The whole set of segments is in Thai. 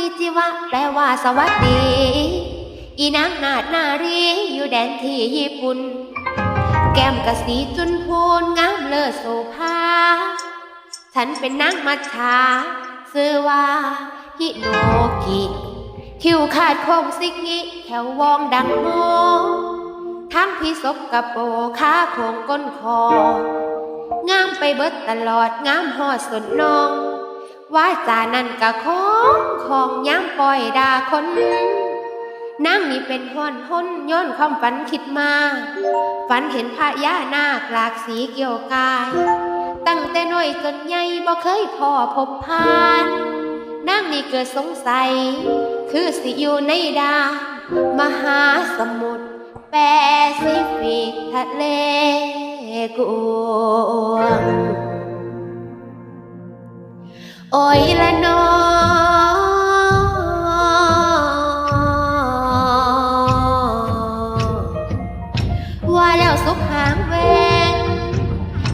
นิจิวะ แปลว่าสวัสดี อีนางนาดนารีอยู่แดนที่ญี่ปุ่น แก้มกะสีจุนพูนงามเลิศโสภา ฉันเป็นนางมัจฉาซื้อว่าฮิโนกิ คิวขาดโคงซิกงิ แถววองดังโมทั้งพี่ศพกับโปขาโคงก้นคอ งามไปเบิดตลอดงามหอดสนนอง ว่าจานั่นกะของของย้ำปล่อยดาคนนางนี่เป็นห้อนห้นย้อนความฝันคิดมา ฝันเห็นพระยานาคหลากสีเกี่ยวกาย ตั้งแต่น้อยจนใหญ่บ่เคยพอพบพานนางนี่เกิดสงสัย คือสิอยู่ในดา มหาสมุทรแปซิฟิกทะเลกู โอ้ยละนอว่าแล้วสุขหางแวง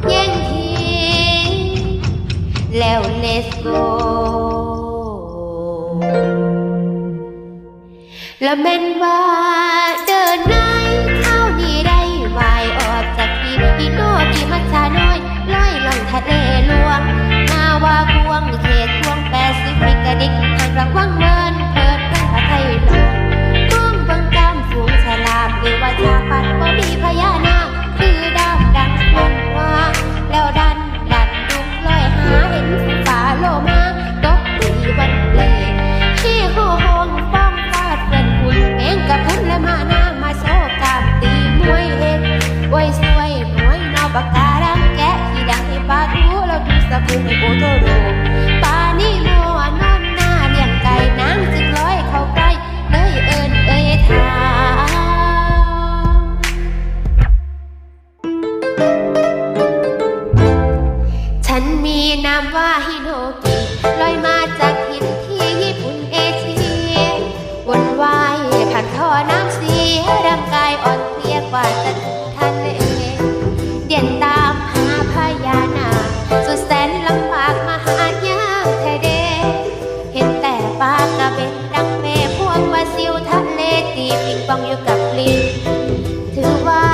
แย่งทีแล้ว let's go แล้วแม่นว่าเดินในเท่านี้ได้วายออกจากที่พี่โนพี่มัชาน้อยลอยลองทะเลล ลอยมาจากถิ่นที่ญี่ปุ่นเอเชียวนวายผ่านท่อน้ำเสียร่างกายอ่อนเพลียกว่าจะถึงทะเลเดียนตามหาพญานาคสุดแสนลำบากมหายากแท้เดเห็นแต่ปลากระเบนดังเมพวกปลาซิวทะเลตีปิงปองอยู่กับลิงถือว่า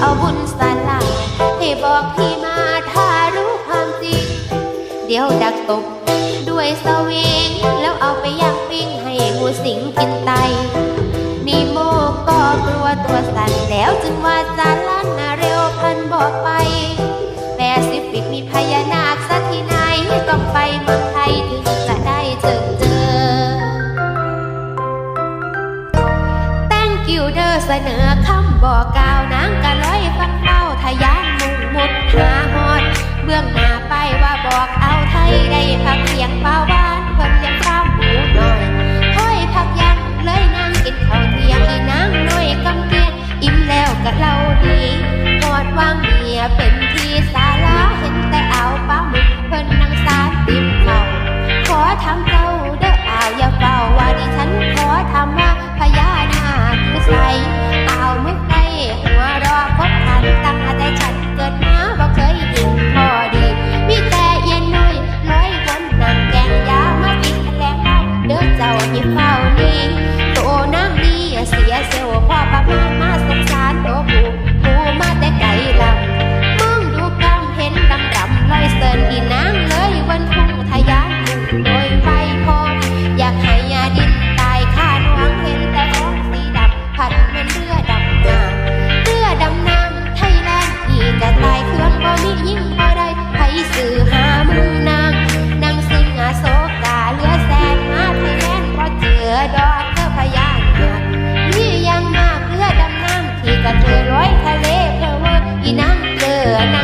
เอาบุญสาลาให้บอกพี่มาถ้ารู้ความจริงเดี๋ยวดักตบด้ วยสวิงแล้วเอาไปย่างปิ้งให้งูสิงกินไตนีโมก็กลัวตัวสั่นแล้วจึงว่าจาลันนาเร็วพันบอกไปแปซิฟิกมีพญานาคสักที่ไหนต้องไปเมืองไทยถึงจะได้เจอเจอ thank you เด้อเสนอคำบอกกล่าวนางกะร้อยฟังเป้าทะยานมุ่งมุดหาฮอด เบื้องหน้าไปว่าบอกเอาไทยได้พักเสียง I